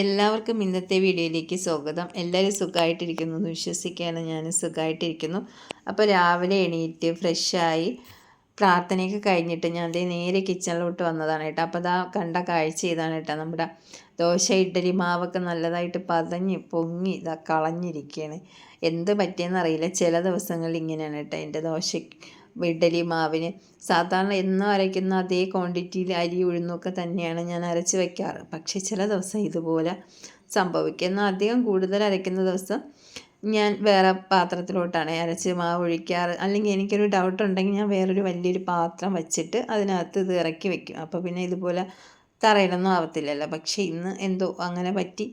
എല്ലാവർക്കും ഇന്നത്തെ വീഡിയോയിലേക്ക് സ്വാഗതം. എല്ലാവരും സുഖമായിട്ടിരിക്കുന്നു എന്ന് വിശ്വസിക്കുകയാണ്. ഞാൻ സുഖമായിട്ടിരിക്കുന്നു. അപ്പോൾ രാവിലെ എണീറ്റ് ഫ്രഷായി പ്രാർത്ഥനയൊക്കെ കഴിഞ്ഞിട്ട് ഞാൻ അതേ നേരെ കിച്ചണിലോട്ട് വന്നതാണ് കേട്ടോ. അപ്പോൾ അതാ കണ്ട കാഴ്ച ഇതാണ് കേട്ടോ. നമ്മുടെ ദോശ ഇഡ്ഡലി മാവൊക്കെ നല്ലതായിട്ട് പതഞ്ഞ് പൊങ്ങി ഇതാ കളഞ്ഞിരിക്കുകയാണ്. എന്ത് പറ്റിയെന്നറിയില്ല. ചില ദിവസങ്ങളിൽ ഇങ്ങനെയാണ് കേട്ടോ എന്റെ ദോശ ഇഡ്ഡലി മാവിന്. സാധാരണ എന്നും അരയ്ക്കുന്ന അതേ ക്വാണ്ടിറ്റിയിൽ അരി ഉഴുന്നൊക്കെ തന്നെയാണ് ഞാൻ അരച്ച് വയ്ക്കാറ് പക്ഷേ ചില ദിവസം ഇതുപോലെ സംഭവിക്കും. എന്നാൽ അധികം കൂടുതൽ അരയ്ക്കുന്ന ദിവസം ഞാൻ വേറെ പാത്രത്തിലോട്ടാണ് അരച്ച് മാവ് ഒഴിക്കാറ്. അല്ലെങ്കിൽ എനിക്കൊരു ഡൗട്ട് ഉണ്ടെങ്കിൽ ഞാൻ വേറൊരു വലിയൊരു പാത്രം വച്ചിട്ട് അതിനകത്ത് ഇത് ഇറക്കി വെക്കും. അപ്പോൾ പിന്നെ ഇതുപോലെ തറയിലൊന്നും ആവത്തില്ലല്ലോ. പക്ഷേ ഇന്ന് എന്തോ അങ്ങനെ പറ്റി.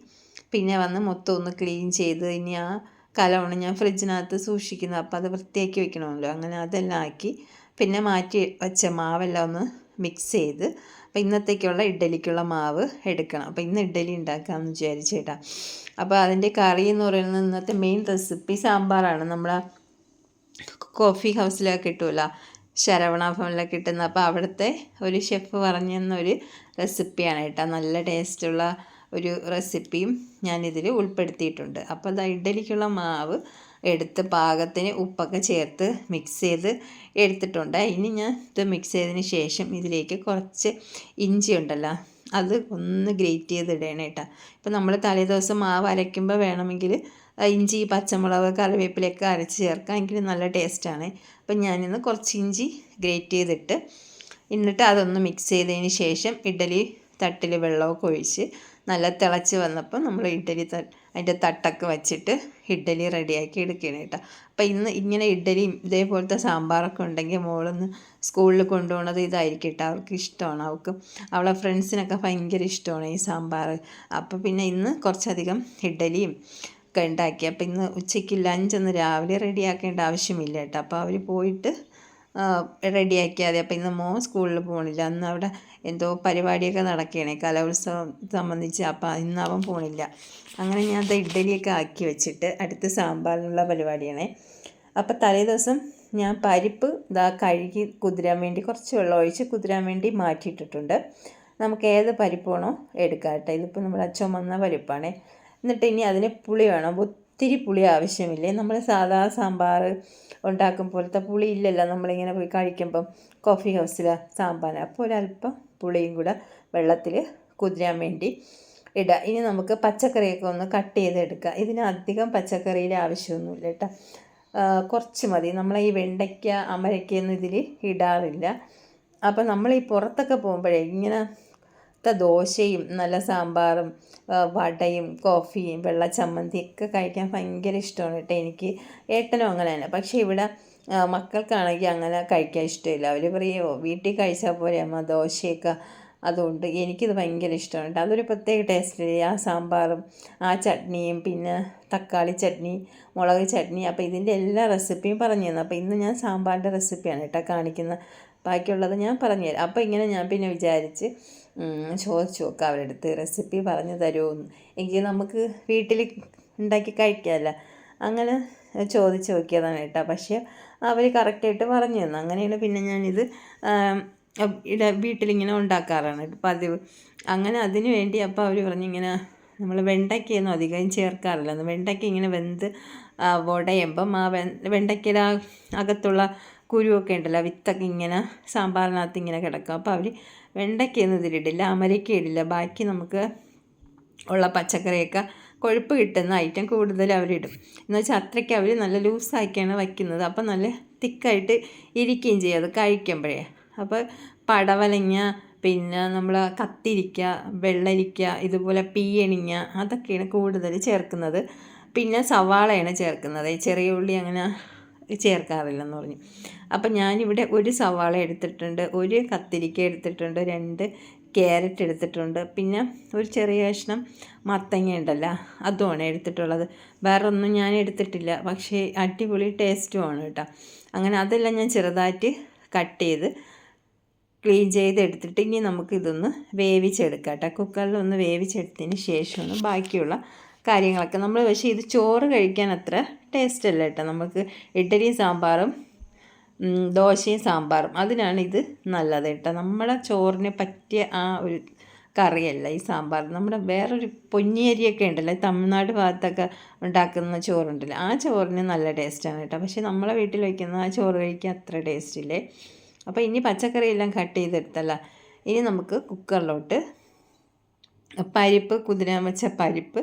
പിന്നെ വന്ന് മൊത്തം ഒന്ന് ക്ലീൻ ചെയ്ത് ഇനി ആ കലമാണ് ഞാൻ ഫ്രിഡ്ജിനകത്ത് സൂക്ഷിക്കുന്നത്. അപ്പോൾ അത് വൃത്തിയാക്കി വെക്കണമല്ലോ. അങ്ങനെ അതെല്ലാം ആക്കി പിന്നെ മാറ്റി വെച്ച മാവെല്ലാം ഒന്ന് മിക്സ് ചെയ്ത് അപ്പോൾ ഇന്നത്തേക്കുള്ള ഇഡ്ഡലിക്കുള്ള മാവ് എടുക്കണം. അപ്പോൾ ഇന്ന് ഇഡ്ഡലി ഉണ്ടാക്കാമെന്ന് വിചാരിച്ചേട്ടാ അപ്പോൾ അതിന്റെ കറി എന്ന് പറയുന്നത് ഇന്നത്തെ മെയിൻ റെസിപ്പി സാമ്പാറാണ്. നമ്മൾ കോഫി ഹൗസിലൊക്കെ കിട്ടുമല്ലോ ശരവണ ഭവനിലൊക്കെ കിട്ടുന്ന. അപ്പോൾ അവിടുത്തെ ഒരു ഷെഫ് പറഞ്ഞു റെസിപ്പിയാണ് കേട്ടോ. നല്ല ടേസ്റ്റുള്ള ഒരു റെസിപ്പിയും ഞാനിതിൽ ഉൾപ്പെടുത്തിയിട്ടുണ്ട്. അപ്പോൾ അത് ഇഡ്ഡലിക്കുള്ള മാവ് എടുത്ത് പാകത്തിന് ഉപ്പൊക്കെ ചേർത്ത് മിക്സ് ചെയ്ത് എടുത്തിട്ടുണ്ട്. ഇനി ഞാൻ ഇത് മിക്സ് ചെയ്തതിന് ശേഷം ഇതിലേക്ക് കുറച്ച് ഇഞ്ചി ഉണ്ടല്ലോ അത് ഒന്ന് ഗ്രേറ്റ് ചെയ്ത് ഇടണം കേട്ടോ ഇപ്പോൾ നമ്മൾ തലേദിവസം മാവ് അരയ്ക്കുമ്പോൾ വേണമെങ്കിൽ ഇഞ്ചി പച്ചമുളക് കറിവേപ്പിലൊക്കെ അരച്ച് ചേർക്കാം. എങ്കിൽ നല്ല ടേസ്റ്റാണ് അപ്പം ഞാനിന്ന് കുറച്ച് ഇഞ്ചി ഗ്രേറ്റ് ചെയ്തിട്ട് എന്നിട്ട് അതൊന്ന് മിക്സ് ചെയ്തതിന് ശേഷം ഇഡലി തട്ടിൽ വെള്ളമൊക്കെ ഒഴിച്ച് നല്ല തിളച്ച് വന്നപ്പോൾ നമ്മൾ ഇഡ്ഡലി ത അതിന്റെ തട്ടൊക്കെ വെച്ചിട്ട് ഇഡ്ഡലി റെഡിയാക്കി എടുക്കുകയാണ് കേട്ടോ. അപ്പോൾ ഇന്ന് ഇങ്ങനെ ഇഡ്ഡലിയും ഇതേപോലത്തെ സാമ്പാറൊക്കെ ഉണ്ടെങ്കിൽ മോളൊന്ന് സ്കൂളിൽ കൊണ്ടുപോകണത് ഇതായിരിക്കും കേട്ടോ. അവർക്ക് ഇഷ്ടമാണ്. അവൾക്ക് അവളെ ഫ്രണ്ട്സിനൊക്കെ ഭയങ്കര ഇഷ്ടമാണ് ഈ സാമ്പാർ. അപ്പോൾ പിന്നെ ഇന്ന് കുറച്ചധികം ഇഡ്ഡലിയും ഒക്കെ ഉണ്ടാക്കി. അപ്പോൾ ഇന്ന് ഉച്ചയ്ക്ക് ലഞ്ച് ഒന്ന് രാവിലെ റെഡിയാക്കേണ്ട ആവശ്യമില്ല കേട്ടോ. അപ്പോൾ അവർ പോയിട്ട് റെഡിയാക്കിയാൽ അപ്പോൾ ഇന്ന് മോൻ സ്കൂളിൽ പോകണില്ല അന്ന് അവിടെ എന്തോ പരിപാടിയൊക്കെ നടക്കുകയാണ് കലോത്സവം സംബന്ധിച്ച്. അപ്പോൾ ഇന്ന് അവൻ പോകണില്ല അങ്ങനെ ഞാൻ ഇഡ്ഡലിയൊക്കെ ആക്കി വെച്ചിട്ട് അടുത്ത സാമ്പാറിനുള്ള പരിപാടിയാണ്. അപ്പോൾ തലേ ദിവസം ഞാൻ പരിപ്പ് ഇതാ കഴുകി കുതിരാൻ വേണ്ടി കുറച്ച് വെള്ളം ഒഴിച്ച് കുതിരാൻ വേണ്ടി മാറ്റിയിട്ടിട്ടുണ്ട്. നമുക്ക് ഏത് പരിപ്പ് വേണോ എടുക്കാം കേട്ടോ. ഇതിപ്പോൾ നമ്മുടെ ചുമന്ന പരിപ്പാണ്. എന്നിട്ട് ഇനി അതിന് പുളി വേണം. ഒത്തിരി പുളി ആവശ്യമില്ലേ? നമ്മൾ സാധാ സാമ്പാർ ഉണ്ടാക്കും പോലത്തെ പുളി ഇല്ലല്ലോ. നമ്മളിങ്ങനെ പോയി കഴിക്കുമ്പം കോഫി ഹൗസിലെ സാമ്പാർ അപ്പോൾ ഒരല്പം പുളിയും കൂടെ വെള്ളത്തിൽ കുതിരാൻ വേണ്ടി ഇടുക ഇനി നമുക്ക് പച്ചക്കറിയൊക്കെ ഒന്ന് കട്ട് ചെയ്തെടുക്കുക ഇതിന് അധികം പച്ചക്കറിയുടെ ആവശ്യമൊന്നുമില്ല കേട്ടോ. കുറച്ച് മതി. നമ്മൾ ഈ വെണ്ടയ്ക്ക അമരയ്ക്കൊന്നും ഇതിൽ ഇടാറില്ല. അപ്പോൾ നമ്മൾ ഈ പുറത്തൊക്കെ പോകുമ്പോഴേ ഇങ്ങനെ ദോശയും നല്ല സാമ്പാറും വടയും കോഫിയും വെള്ള ചമ്മന്തിയൊക്കെ കഴിക്കാൻ ഭയങ്കര ഇഷ്ടമാണ് കേട്ടോ എനിക്ക്. ഏട്ടനും അങ്ങനെ തന്നെ. പക്ഷേ ഇവിടെ മക്കൾക്കാണെങ്കിൽ അങ്ങനെ കഴിക്കാൻ ഇഷ്ടമില്ല. അവർ പറയുമോ വീട്ടിൽ കഴിച്ചാൽ പോലെ അമ്മ ദോശയൊക്കെ അതുകൊണ്ട് എനിക്കിത് ഭയങ്കര ഇഷ്ടമാണ് കേട്ടോ. അതൊരു പ്രത്യേക ടേസ്റ്റ് ആ സാമ്പാറും ആ ചട്നിയും പിന്നെ തക്കാളി ചട്നി മുളക് ചട്നി. അപ്പോൾ ഇതിന്റെ എല്ലാ റെസിപ്പിയും പറഞ്ഞു തന്നു. അപ്പോൾ ഇന്ന് ഞാൻ സാമ്പാറിന്റെ റെസിപ്പിയാണ് കേട്ടോ കാണിക്കുന്നത്. ബാക്കിയുള്ളത് ഞാൻ പറഞ്ഞു തരാം. അപ്പോൾ ഇങ്ങനെ ഞാൻ പിന്നെ വിചാരിച്ച് ചോദിച്ചു നോക്കാം അവരുടെ അടുത്ത് റെസിപ്പി പറഞ്ഞു തരുമെന്ന്. എങ്കിൽ നമുക്ക് വീട്ടിൽ ഉണ്ടാക്കി കഴിക്കാമല്ലോ അങ്ങനെ ചോദിച്ച് നോക്കിയതാണ് കേട്ടോ. പക്ഷേ അവർ കറക്റ്റായിട്ട് പറഞ്ഞു തന്നു. അങ്ങനെയാണ് പിന്നെ ഞാനിത് വീട്ടിലിങ്ങനെ ഉണ്ടാക്കാറാണ്. പതിവ്. അങ്ങനെ അതിന് വേണ്ടി അപ്പോൾ അവർ പറഞ്ഞു ഇങ്ങനെ നമ്മൾ വെണ്ടയ്ക്കയൊന്നും അധികം ചേർക്കാറില്ല. വെണ്ടയ്ക്ക ഇങ്ങനെ വെന്ത് വടയുമ്പം ആ വെണ്ടയ്ക്കയുടെ അകത്തുള്ള കുരുവൊക്കെ ഉണ്ടല്ലോ വിത്തൊക്കെ ഇങ്ങനെ സാമ്പാറിനകത്ത് ഇങ്ങനെ കിടക്കും. അപ്പോൾ അവർ വെണ്ടയ്ക്കയൊന്നും ഇതിലിടില്ല അമരയ്ക്ക ഇടില്ല. ബാക്കി നമുക്ക് ഉള്ള പച്ചക്കറിയൊക്കെ കൊഴുപ്പ് കിട്ടുന്ന ഐറ്റം കൂടുതൽ അവരിടും. എന്ന് വെച്ചാൽ അത്രയ്ക്ക് അവർ നല്ല ലൂസാക്കിയാണ് വയ്ക്കുന്നത്. അപ്പം നല്ല തിക്കായിട്ട് ഇരിക്കുകയും ചെയ്യും അത് കഴിക്കുമ്പോഴേ. അപ്പോൾ പടവലങ്ങ പിന്നെ നമ്മൾ കത്തിരിക്ക വെള്ളരിക്ക ഇതുപോലെ പീയണിങ്ങ അതൊക്കെയാണ് കൂടുതൽ ചേർക്കുന്നത്. പിന്നെ സവാളയാണ് ചേർക്കുന്നത്. ചെറിയ ഉള്ളി അങ്ങനെ ചേർക്കാറില്ലെന്ന് പറഞ്ഞു. അപ്പം ഞാനിവിടെ ഒരു സവാള എടുത്തിട്ടുണ്ട് ഒരു കത്തിരിക്ക എടുത്തിട്ടുണ്ട് രണ്ട് ക്യാരറ്റ് എടുത്തിട്ടുണ്ട്. പിന്നെ ഒരു ചെറിയ കഷ്ണം മത്തങ്ങ ഉണ്ടല്ലോ അതുമാണ് എടുത്തിട്ടുള്ളത്. വേറെ ഒന്നും ഞാൻ എടുത്തിട്ടില്ല പക്ഷേ അടിപൊളി ടേസ്റ്റുമാണ് കേട്ടോ. അങ്ങനെ അതെല്ലാം ഞാൻ ചെറുതായിട്ട് കട്ട് ചെയ്ത് ക്ലീൻ ചെയ്തെടുത്തിട്ട് ഇനി നമുക്ക് ഇതൊന്ന് വേവിച്ചെടുക്കാം കേട്ടോ. കുക്കറിൽ ഒന്ന് വേവിച്ചെടുത്തതിന് ശേഷമാണ് ബാക്കിയുള്ള കാര്യങ്ങളൊക്കെ നമ്മൾ പക്ഷേ ഇത് ചോറ് കഴിക്കാൻ അത്ര ടേസ്റ്റ് അല്ല കേട്ടോ. നമുക്ക് ഇഡ്ഡലിയും സാമ്പാറും ദോശയും സാമ്പാറും അതിനാണ് ഇത് നല്ലത് കേട്ടോ. നമ്മുടെ ചോറിന് പറ്റിയ ആ ഒരു കറിയല്ല ഈ സാമ്പാർ. നമ്മുടെ വേറൊരു പൊന്നിയരിയൊക്കെ ഉണ്ടല്ലോ തമിഴ്നാട് ഭാഗത്തൊക്കെ ഉണ്ടാക്കുന്ന ചോറുണ്ടല്ലോ ആ ചോറിന് നല്ല ടേസ്റ്റാണ് കേട്ടോ. പക്ഷേ നമ്മളെ വീട്ടിൽ വയ്ക്കുന്ന ആ ചോറ് കഴിക്കാൻ അത്ര ടേസ്റ്റ് ഇല്ലേ? അപ്പോൾ ഇനി പച്ചക്കറി എല്ലാം കട്ട് ചെയ്തെടുത്തല്ല. ഇനി നമുക്ക് കുക്കറിലോട്ട് പരിപ്പ് കുതിരാൻ വെച്ച പരിപ്പ്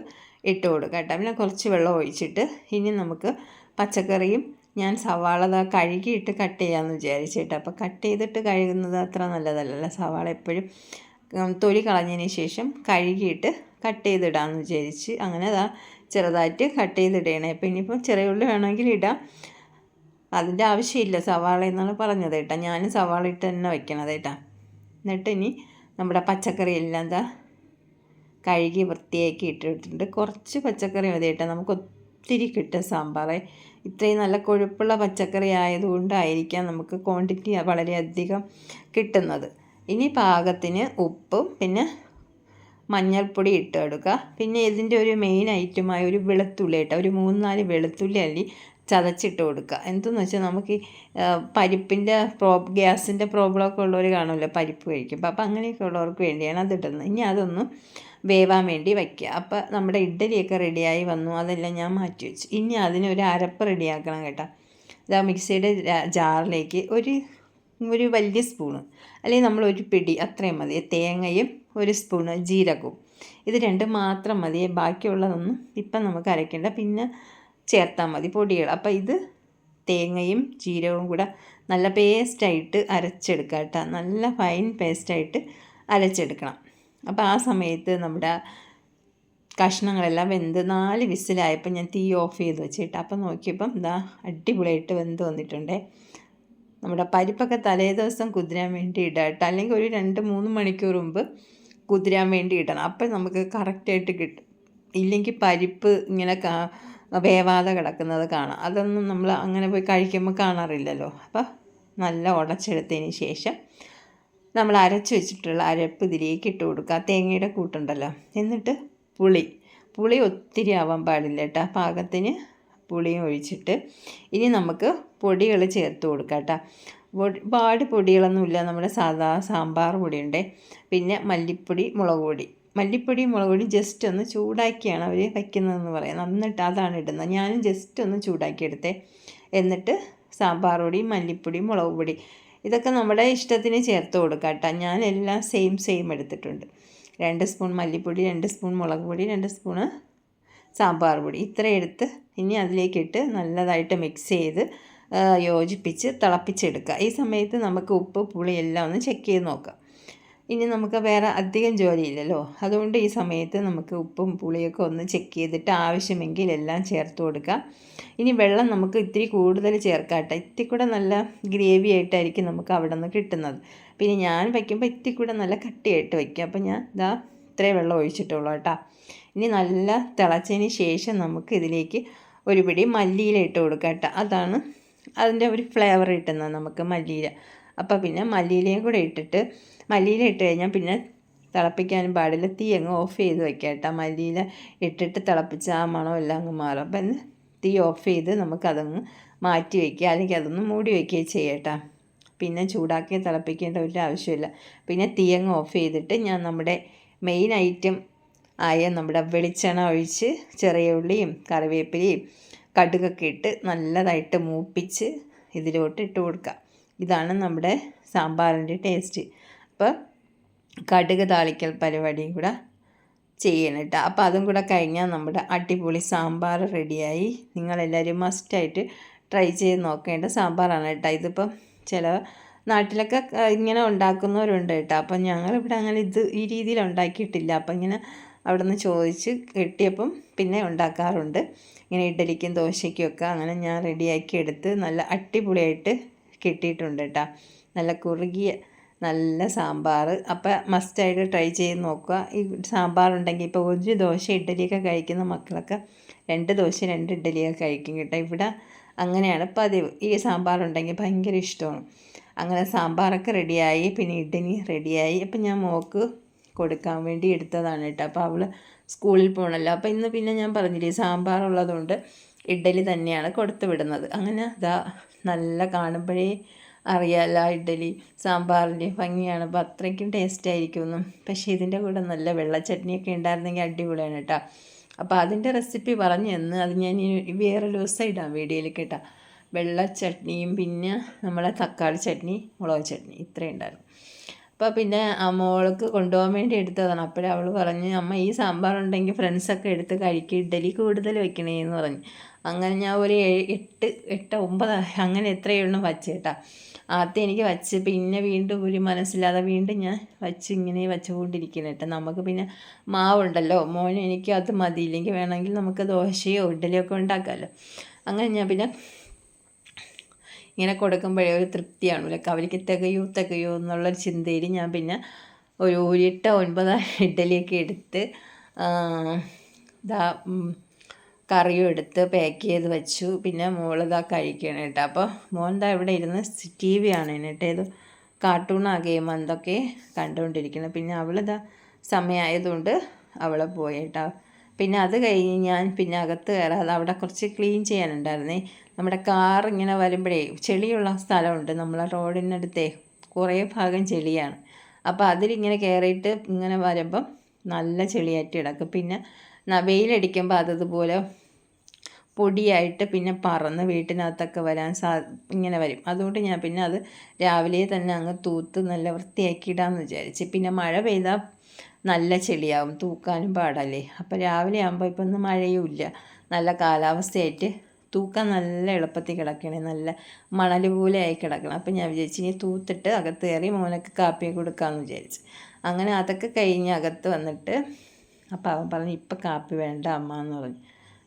ഇട്ട് കൊടുക്കാം കേട്ടോ. പിന്നെ കുറച്ച് വെള്ളം ഒഴിച്ചിട്ട് ഇനി നമുക്ക് പച്ചക്കറിയും ഞാൻ സവാള കഴുകിയിട്ട് കട്ട് ചെയ്യാമെന്ന് വിചാരിച്ചിട്ട് അപ്പോൾ കട്ട് ചെയ്തിട്ട് കഴുകുന്നത് അത്ര നല്ലതല്ലല്ലോ. സവാള എപ്പോഴും തൊലി കളഞ്ഞതിന് ശേഷം കഴുകിയിട്ട് കട്ട് ചെയ്തിടാമെന്ന് വിചാരിച്ച് അങ്ങനെ അതാ ചെറുതായിട്ട് കട്ട് ചെയ്തിടണേ. അപ്പോൾ ഇനിയിപ്പോൾ ചെറിയ ഉള്ളി വേണമെങ്കിൽ ഇടാം. അതിന്റെ ആവശ്യമില്ല. സവാള എന്നാണ് പറഞ്ഞത് കേട്ടോ. ഞാൻ സവാള ഇട്ട് തന്നെ വയ്ക്കണത് കേട്ടോ. എന്നിട്ട് ഇനി നമ്മുടെ പച്ചക്കറി എല്ലാം എന്താ കഴുകി വൃത്തിയാക്കി ഇട്ടിട്ടുണ്ട്. കുറച്ച് പച്ചക്കറി മതി കേട്ടോ. നമുക്ക് ഒത്തിരി കിട്ടും സാമ്പാർ ഇത്രയും നല്ല കൊഴുപ്പുള്ള പച്ചക്കറി ആയതുകൊണ്ടായിരിക്കാം നമുക്ക് ക്വാണ്ടിറ്റി വളരെയധികം കിട്ടുന്നത്. ഇനി പാകത്തിന് ഉപ്പും പിന്നെ മഞ്ഞൾപ്പൊടി ഇട്ട് കൊടുക്കുക. പിന്നെ ഇതിന്റെ ഒരു മെയിൻ ഐറ്റമായ ഒരു വെളുത്തുള്ളി കേട്ടോ. ഒരു മൂന്നാൽ നാല് വെളുത്തുള്ളി അല്ലി ചതച്ചിട്ട് കൊടുക്കുക. എന്തെന്ന് വെച്ചാൽ നമുക്ക് പരിപ്പിന്റെ പ്രോ ഗ്യാസിന്റെ പ്രോബ്ലമൊക്കെ ഉള്ളവർ കാണുമല്ലോ പരിപ്പ് കഴിക്കും അപ്പോൾ അങ്ങനെയൊക്കെ ഉള്ളവർക്ക് വേണ്ടിയാണ് അത് ഇടുന്നത്. ഇനി അതൊന്നും വേവാൻ വേണ്ടി വയ്ക്കുക. അപ്പോൾ നമ്മുടെ ഇഡ്ഡലിയൊക്കെ റെഡിയായി വന്നു. അതെല്ലാം ഞാൻ മാറ്റി വെച്ചു. ഇനി അതിനൊരു അരപ്പ് റെഡിയാക്കണം കേട്ടോ. ഇതാ മിക്സിയുടെ ജാറിലേക്ക് ഒരു ഒരു വലിയ സ്പൂണ്. അല്ലെങ്കിൽ നമ്മൾ ഒരു പിടി അത്രയും മതി. തേങ്ങയും ഒരു സ്പൂണ് ജീരകവും. ഇത് രണ്ടും മാത്രം മതി. ബാക്കിയുള്ളതൊന്നും ഇപ്പം നമുക്ക് അരയ്ക്കേണ്ട. പിന്നെ ചേർത്താൽ മതി പൊടികൾ. അപ്പോൾ ഇത് തേങ്ങയും ജീരകവും കൂടെ നല്ല പേസ്റ്റായിട്ട് അരച്ചെടുക്കുക കേട്ടോ നല്ല ഫൈൻ പേസ്റ്റായിട്ട് അരച്ചെടുക്കണം. അപ്പോൾ ആ സമയത്ത് നമ്മുടെ കഷ്ണങ്ങളെല്ലാം വെന്ത് നാല് വിസിലായപ്പോൾ ഞാൻ തീ ഓഫ് ചെയ്ത് വെച്ചിട്ട് അപ്പം നോക്കിയപ്പം ഇതാ അടിപൊളിയായിട്ട് വെന്ത് വന്നിട്ടുണ്ടേ. നമ്മുടെ പരിപ്പൊക്കെ തലേ ദിവസം കുതിരാൻ വേണ്ടി ഇടാം അല്ലെങ്കിൽ ഒരു രണ്ട് മൂന്ന് മണിക്കൂർ മുമ്പ് കുതിരാൻ വേണ്ടി ഇടണം. അപ്പം നമുക്ക് കറക്റ്റായിട്ട് കിട്ടും. ഇല്ലെങ്കിൽ പരിപ്പ് ഇങ്ങനെ വേവാതെ കിടക്കുന്നത് കാണാം. അതൊന്നും നമ്മൾ അങ്ങനെ പോയി കഴിക്കുമ്പോൾ കാണാറില്ലല്ലോ. അപ്പോൾ നല്ല ഉടച്ചെടുത്തതിന് ശേഷം നമ്മൾ അരച്ച് വെച്ചിട്ടുള്ള അരപ്പ് ഇതിലേക്ക് ഇട്ട് കൊടുക്കുക. തേങ്ങയുടെ കൂട്ടുണ്ടല്ലോ. എന്നിട്ട് പുളി. പുളി ഒത്തിരി ആവാൻ പാടില്ല കേട്ടോ. പാകത്തിന് പുളിയും ഒഴിച്ചിട്ട് ഇനി നമുക്ക് പൊടികൾ ചേർത്ത് കൊടുക്കാം കേട്ടോ. ഒരുപാട് പൊടികളൊന്നുമില്ല. നമ്മുടെ സാധാ സാമ്പാർ പൊടിയുണ്ട്. പിന്നെ മല്ലിപ്പൊടി മുളക് പൊടി. മല്ലിപ്പൊടി മുളകുപൊടി ജസ്റ്റ് ഒന്ന് ചൂടാക്കിയാണ് അവർ വയ്ക്കുന്നതെന്ന് പറയാം. എന്നിട്ട് അതാണ് ഇടുന്നത്. ഞാനും ജസ്റ്റ് ഒന്ന് ചൂടാക്കി എടുത്തേ എന്നിട്ട് സാമ്പാർ പൊടി മല്ലിപ്പൊടി മുളക് പൊടി ഇതൊക്കെ നമ്മുടെ ഇഷ്ടത്തിന് ചേർത്ത് കൊടുക്കാം കേട്ടോ. ഞാൻ എല്ലാം സെയിം സെയിം എടുത്തിട്ടുണ്ട്. രണ്ട് സ്പൂൺ മല്ലിപ്പൊടി രണ്ട് സ്പൂൺ മുളക് പൊടി രണ്ട് സ്പൂണ് സാമ്പാർ പൊടി. ഇത്ര എടുത്ത് ഇനി അതിലേക്കിട്ട് നല്ലതായിട്ട് മിക്സ് ചെയ്ത് യോജിപ്പിച്ച് തിളപ്പിച്ചെടുക്കുക. ഈ സമയത്ത് നമുക്ക് ഉപ്പ് പുളി എല്ലാം ഒന്ന് ചെക്ക് ചെയ്ത് നോക്കാം. ഇനി നമുക്ക് വേറെ അധികം ജോലിയില്ലല്ലോ. അതുകൊണ്ട് ഈ സമയത്ത് നമുക്ക് ഉപ്പും പുളിയൊക്കെ ഒന്ന് ചെക്ക് ചെയ്തിട്ട് ആവശ്യമെങ്കിൽ എല്ലാം ചേർത്ത് കൊടുക്കാം. ഇനി വെള്ളം നമുക്ക് ഇത്തിരി കൂടുതൽ ചേർക്കാട്ടെ. ഇത്തിരി കൂടെ നല്ല ഗ്രേവി ആയിട്ടായിരിക്കും നമുക്ക് അവിടെ നിന്ന് കിട്ടുന്നത്. പിന്നെ ഞാൻ വയ്ക്കുമ്പോൾ ഇത്തിരി കൂടെ നല്ല കട്ടിയായിട്ട് വയ്ക്കും. അപ്പോൾ ഞാൻ ഇതാ ഇത്രേ വെള്ളം ഒഴിച്ചിട്ടുള്ളൂ കേട്ടോ. ഇനി നല്ല തിളച്ചതിന് ശേഷം നമുക്ക് ഇതിലേക്ക് ഒരു പിടി മല്ലിയില ഇട്ട് കൊടുക്കാം കേട്ടോ. അതാണ് അതിന്റെ ഒരു ഫ്ലേവർ കിട്ടുന്നത് നമുക്ക് മല്ലിയില. അപ്പോൾ പിന്നെ മല്ലിയിലയും കൂടെ ഇട്ടിട്ട് മല്ലിയില ഇട്ട് കഴിഞ്ഞാൽ പിന്നെ തിളപ്പിക്കാനും പാടില്ല. തീ അങ്ങ് ഓഫ് ചെയ്ത് വെക്കാം കേട്ടോ. മല്ലിയില ഇട്ടിട്ട് തിളപ്പിച്ച ആ മണം എല്ലാം അങ്ങ് മാറും. അപ്പം തീ ഓഫ് ചെയ്ത് നമുക്കതങ്ങ് മാറ്റി വയ്ക്കുക അല്ലെങ്കിൽ അതൊന്ന് മൂടി വയ്ക്കുകയും ചെയ്യട്ടോ പിന്നെ ചൂടാക്കി തിളപ്പിക്കേണ്ട ഒരു ആവശ്യമില്ല. പിന്നെ തീ അങ്ങ് ഓഫ് ചെയ്തിട്ട് ഞാൻ നമ്മുടെ മെയിൻ ഐറ്റം ആയ നമ്മുടെ വെളിച്ചെണ്ണ ഒഴിച്ച് ചെറിയ ഉള്ളിയും കറിവേപ്പിലയും കടുകൊക്കെ ഇട്ട് നല്ലതായിട്ട് മൂപ്പിച്ച് ഇതിലോട്ട് ഇട്ട് കൊടുക്കുക. ഇതാണ് നമ്മുടെ സാമ്പാറിന്റെ ടേസ്റ്റ് അപ്പോൾ കടുക് താളിക്കൽ പരിപാടിയും കൂടെ ചെയ്യണം കേട്ടോ. അപ്പോൾ അതും കൂടെ കഴിഞ്ഞാൽ നമ്മുടെ അടിപൊളി സാമ്പാർ റെഡിയായി. നിങ്ങളെല്ലാവരും മസ്റ്റായിട്ട് ട്രൈ ചെയ്ത് നോക്കേണ്ട സാമ്പാറാണ് കേട്ടോ. ഇതിപ്പം ചില നാട്ടിലൊക്കെ ഇങ്ങനെ ഉണ്ടാക്കുന്നവരുണ്ട് കേട്ടോ. അപ്പം ഞങ്ങളിവിടെ അങ്ങനെ ഇത് ഈ രീതിയിൽ ഉണ്ടാക്കിയിട്ടില്ല. അപ്പം ഇങ്ങനെ അവിടെ നിന്ന് ചോദിച്ച് കിട്ടിയപ്പം പിന്നെ ഉണ്ടാക്കാറുണ്ട്. ഇങ്ങനെ ഇഡലിക്കും ദോശയ്ക്കും ഒക്കെ അങ്ങനെ ഞാൻ റെഡിയാക്കി എടുത്ത് നല്ല അടിപൊളിയായിട്ട് കിട്ടിയിട്ടുണ്ട് കേട്ടോ. നല്ല കുറുകിയ നല്ല സാമ്പാർ. അപ്പോൾ മസ്റ്റായിട്ട് ട്രൈ ചെയ്ത് നോക്കുക. ഈ സാമ്പാർ ഉണ്ടെങ്കിൽ ഇപ്പോൾ ഒരു ദോശ ഇഡ്ഡലിയൊക്കെ കഴിക്കുന്ന മക്കളൊക്കെ രണ്ട് ദോശ രണ്ട് ഇഡ്ഡലിയൊക്കെ കഴിക്കും കേട്ടോ. ഇവിടെ അങ്ങനെയാണ് പതിവ്. ഈ സാമ്പാർ ഉണ്ടെങ്കിൽ ഭയങ്കര ഇഷ്ടമാണ്. അങ്ങനെ സാമ്പാറൊക്കെ റെഡിയായി പിന്നെ ഇഡ്ഡലി റെഡിയായി. അപ്പം ഞാൻ മോക്ക് കൊടുക്കാൻ വേണ്ടി എടുത്തതാണ് കേട്ടോ. അപ്പോൾ അവൾ സ്കൂളിൽ പോകണമല്ലോ അപ്പോൾ ഇന്ന് പിന്നെ ഞാൻ പറഞ്ഞില്ലേ സാമ്പാർ ഉള്ളതുകൊണ്ട് ഇഡ്ഡലി തന്നെയാണ് കൊടുത്തു വിടുന്നത്. അങ്ങനെ ഇതാ നല്ല കാണുമ്പോഴേ അറിയാമല്ലോ ഇഡ്ഡലി. സാമ്പാറിന്റെ ഭംഗിയാണ് അപ്പോൾ അത്രയ്ക്കും ടേസ്റ്റ് ആയിരിക്കുമെന്നും. പക്ഷേ ഇതിന്റെ കൂടെ നല്ല വെള്ള ചട്നിയൊക്കെ ഉണ്ടായിരുന്നെങ്കിൽ അടിപൊളിയാണ് കേട്ടോ. അപ്പോൾ അതിന്റെ റെസിപ്പി പറഞ്ഞു തന്ന്. അത് ഞാൻ വേറെ ദിവസം ഇടാം വീഡിയോയിൽ കേട്ടോ. വെള്ള ചട്നിയും പിന്നെ നമ്മളെ തക്കാളി ചട്നി മുളക് ചട്നി ഇത്രയും ഉണ്ടായിരുന്നു. അപ്പോൾ പിന്നെ മോൾക്ക് കൊണ്ടുപോകാൻ വേണ്ടി എടുത്തതാണ്. അപ്പോഴേ അവൾ പറഞ്ഞ് അമ്മ ഈ സാമ്പാർ ഉണ്ടെങ്കിൽ ഫ്രണ്ട്സൊക്കെ എടുത്ത് കഴിക്കും ഇഡ്ഡലി കൂടുതൽ വെക്കണേ എന്ന് പറഞ്ഞു. അങ്ങനെ ഞാൻ ഒരു എട്ട് എട്ട് ഒമ്പത് അങ്ങനെ എത്രയുള്ളൂ വച്ച് കേട്ടോ. ആദ്യം എനിക്ക് വച്ച് പിന്നെ വീണ്ടും ഒരു മനസ്സില്ലാതെ വീണ്ടും ഞാൻ വച്ച് ഇങ്ങനെ വച്ചുകൊണ്ടിരിക്കുന്നു കേട്ടോ. നമുക്ക് പിന്നെ മാവുണ്ടല്ലോ. മോന് എനിക്ക് അത് മതിയില്ലെങ്കിൽ വേണമെങ്കിൽ നമുക്ക് ദോശയോ ഇഡ്ഡലിയോ ഒക്കെ ഉണ്ടാക്കാമല്ലോ. അങ്ങനെ ഞാൻ പിന്നെ ഇങ്ങനെ കൊടുക്കുമ്പോഴേ ഒരു തൃപ്തിയാണ് അവർക്ക് തികയോ തികയോ എന്നുള്ളൊരു ചിന്തയിൽ ഞാൻ പിന്നെ ഒരു ഒരിട്ട ഒൻപത് ഇഡ്ഡലിയൊക്കെ എടുത്ത് ഇതാ കറിയും എടുത്ത് പാക്ക് ചെയ്ത് വെച്ചു. പിന്നെ മോളിതാ കഴിക്കണം കേട്ടോ. അപ്പോൾ മോൻ ദാ ഇവിടെ ഇരുന്ന് ടി വി ആണ് കേട്ടോ. കാർട്ടൂണാ ഗെയിം എന്തൊക്കെ കണ്ടുകൊണ്ടിരിക്കുന്നത്. പിന്നെ അവളിതാ സമയമായതുകൊണ്ട് അവളെ കേട്ടോ. പിന്നെ അത് കഴിഞ്ഞ് ഞാൻ പിന്നെ അകത്ത് കയറാതെ അവിടെ കുറച്ച് ക്ലീൻ ചെയ്യാനുണ്ടായിരുന്നേ. നമ്മുടെ കാർ ഇങ്ങനെ വരുമ്പോഴേ ചെളിയുള്ള സ്ഥലമുണ്ട്. നമ്മളെ റോഡിനടുത്തേ കുറേ ഭാഗം ചെളിയാണ്. അപ്പോൾ അതിലിങ്ങനെ കയറിയിട്ട് ഇങ്ങനെ വരുമ്പം നല്ല ചെളിയായിട്ട് കിടക്കും. പിന്നെ വെയിലടിക്കുമ്പോൾ അതതുപോലെ പൊടിയായിട്ട് പിന്നെ പറന്ന് വീട്ടിനകത്തൊക്കെ വരാൻ സാ ഇങ്ങനെ വരും. അതുകൊണ്ട് ഞാൻ പിന്നെ അത് രാവിലെ തന്നെ അങ്ങ് തൂത്ത് നല്ല വൃത്തിയാക്കി ഇടാമെന്ന് വിചാരിച്ച്. പിന്നെ മഴ പെയ്താൽ നല്ല ചെളിയാവും തൂക്കാനും പാടല്ലേ. അപ്പോൾ രാവിലെ ആകുമ്പോൾ ഇപ്പം ഒന്നും മഴയും ഇല്ല. നല്ല കാലാവസ്ഥയായിട്ട് തൂക്കാൻ നല്ല എളുപ്പത്തിൽ കിടക്കണേ നല്ല മണൽ പോലെ ആയി കിടക്കണം. അപ്പം ഞാൻ വിചാരിച്ചു ഇനി തൂത്തിട്ട് അകത്ത് കയറി മോനൊക്കെ കാപ്പി കൊടുക്കാമെന്ന് വിചാരിച്ചു. അങ്ങനെ അതൊക്കെ കഴിഞ്ഞ് അകത്ത് വന്നിട്ട് അപ്പം അവൻ പറഞ്ഞു ഇപ്പം കാപ്പി വേണ്ട അമ്മ എന്ന് പറഞ്ഞു.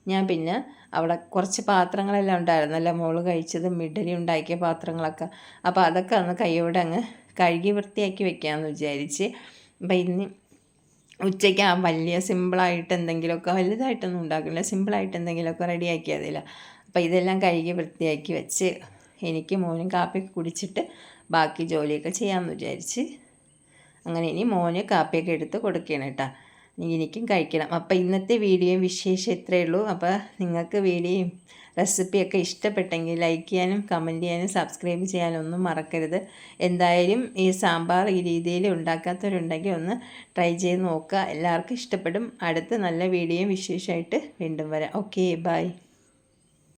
ഞാൻ പിന്നെ അവിടെ കുറച്ച് പാത്രങ്ങളെല്ലാം ഉണ്ടായിരുന്നല്ലോ മോൾ കഴിച്ചതും ഇഡലി ഉണ്ടാക്കിയ പാത്രങ്ങളൊക്കെ. അപ്പോൾ അതൊക്കെ അന്ന് കൈയോടെ അങ്ങ് കഴുകി വൃത്തിയാക്കി വെക്കാമെന്ന് വിചാരിച്ച്. അപ്പം ഇന്ന് ഉച്ചയ്ക്ക് ആ വലിയ സിമ്പിളായിട്ട് എന്തെങ്കിലുമൊക്കെ വലുതായിട്ടൊന്നും ഉണ്ടാക്കില്ല. സിമ്പിളായിട്ട് എന്തെങ്കിലുമൊക്കെ റെഡിയാക്കിയതില്ല അപ്പോൾ ഇതെല്ലാം കഴുകി വൃത്തിയാക്കി വെച്ച് എനിക്ക് മോനും കാപ്പി കുടിച്ചിട്ട് ബാക്കി ജോലിയൊക്കെ ചെയ്യാമെന്ന് വിചാരിച്ച്. അങ്ങനെ ഇനി മോന് കാപ്പിയൊക്കെ എടുത്ത് കൊടുക്കണം കേട്ടോ. എനിക്കും കഴിക്കണം. അപ്പോൾ ഇന്നത്തെ വീഡിയോയും വിശേഷം ഇത്രയേ ഉള്ളൂ. അപ്പോൾ നിങ്ങൾക്ക് വീഡിയോയും റെസിപ്പിയൊക്കെ ഇഷ്ടപ്പെട്ടെങ്കിൽ ലൈക്ക് ചെയ്യാനും കമന്റ് ചെയ്യാനും സബ്സ്ക്രൈബ് ചെയ്യാനും ഒന്നും മറക്കരുത്. എന്തായാലും ഈ സാമ്പാർ ഈ രീതിയിൽ ഉണ്ടാക്കാത്തവരുണ്ടെങ്കിൽ ഒന്ന് ട്രൈ ചെയ്ത് നോക്കുക. എല്ലാവർക്കും ഇഷ്ടപ്പെടും. അടുത്ത നല്ല വീഡിയോയും വിശേഷമായിട്ട് വീണ്ടും വരാം. Okay bye.